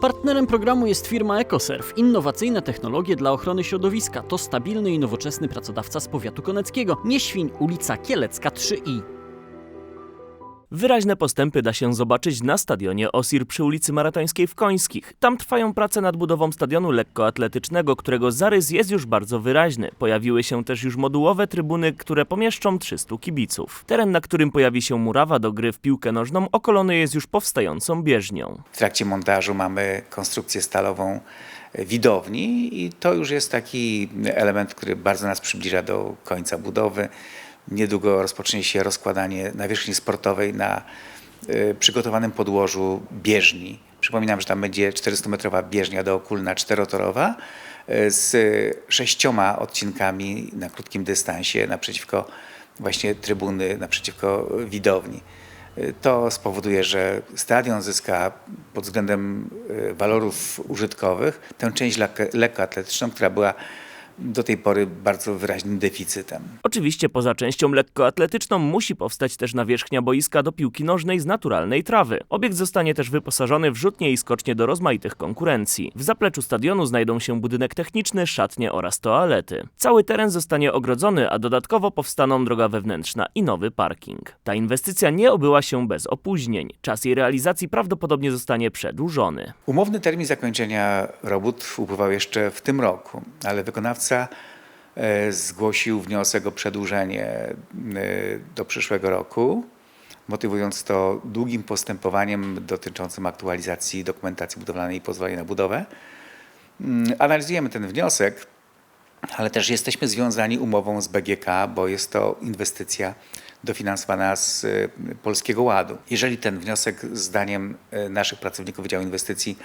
Partnerem programu jest firma EcoServe, innowacyjne technologie dla ochrony środowiska. To stabilny i nowoczesny pracodawca z powiatu koneckiego. Nieświń, ulica Kielecka 3i. Wyraźne postępy da się zobaczyć na stadionie Osir przy ulicy Maratońskiej w Końskich. Tam trwają prace nad budową stadionu lekkoatletycznego, którego zarys jest już bardzo wyraźny. Pojawiły się też już modułowe trybuny, które pomieszczą 300 kibiców. Teren, na którym pojawi się murawa do gry w piłkę nożną, okolony jest już powstającą bieżnią. W trakcie montażu mamy konstrukcję stalową widowni i to już jest taki element, który bardzo nas przybliża do końca budowy. Niedługo rozpocznie się rozkładanie nawierzchni sportowej na e, przygotowanym podłożu bieżni. Przypominam, że tam będzie 400-metrowa bieżnia dookulna czterotorowa e, z sześcioma odcinkami na krótkim dystansie naprzeciwko właśnie trybuny, naprzeciwko widowni. To spowoduje, że stadion zyska pod względem e, walorów użytkowych tę część lekko- lekkoatletyczną, która była do tej pory bardzo wyraźnym deficytem. Oczywiście poza częścią lekkoatletyczną musi powstać też nawierzchnia boiska do piłki nożnej z naturalnej trawy. Obiekt zostanie też wyposażony w rzutnie i skocznie do rozmaitych konkurencji. W zapleczu stadionu znajdą się budynek techniczny, szatnie oraz toalety. Cały teren zostanie ogrodzony, a dodatkowo powstaną droga wewnętrzna i nowy parking. Ta inwestycja nie obyła się bez opóźnień. Czas jej realizacji prawdopodobnie zostanie przedłużony. Umowny termin zakończenia robót upływał jeszcze w tym roku, ale wykonawca e, zgłosił wniosek o przedłużenie e, do przyszłego roku, motywując to długim postępowaniem dotyczącym aktualizacji dokumentacji budowlanej i pozwolenia na budowę. Mm, Analizujemy ten wniosek, ale też jesteśmy związani umową z BGK, bo jest to inwestycja dofinansowana z y, Polskiego Ładu. Jeżeli ten wniosek zdaniem naszych pracowników Wydziału Inwestycji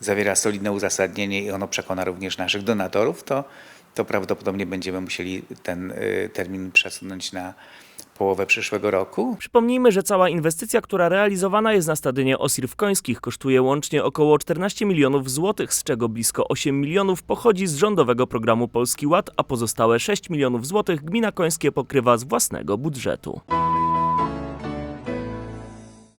zawiera solidne uzasadnienie i ono przekona również naszych donatorów, to, to prawdopodobnie będziemy musieli ten y, termin przesunąć na połowę przyszłego roku. Przypomnijmy, że cała inwestycja, która realizowana jest na stadionie Osir w Końskich kosztuje łącznie około 14 milionów złotych, z czego blisko 8 milionów pochodzi z rządowego programu Polski Ład, a pozostałe 6 milionów złotych gmina Końskie pokrywa z własnego budżetu.